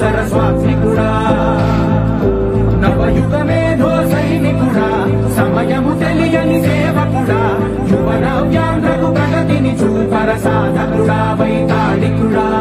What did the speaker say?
సరస్వాత్మికుడా నవయుగ మేధో సైనికుడా సమయము తెలియని సేవకుడా యువన వ్యాంధ్రకు ప్రగతిని చూపర సాధకుడా వైతాళికుడా.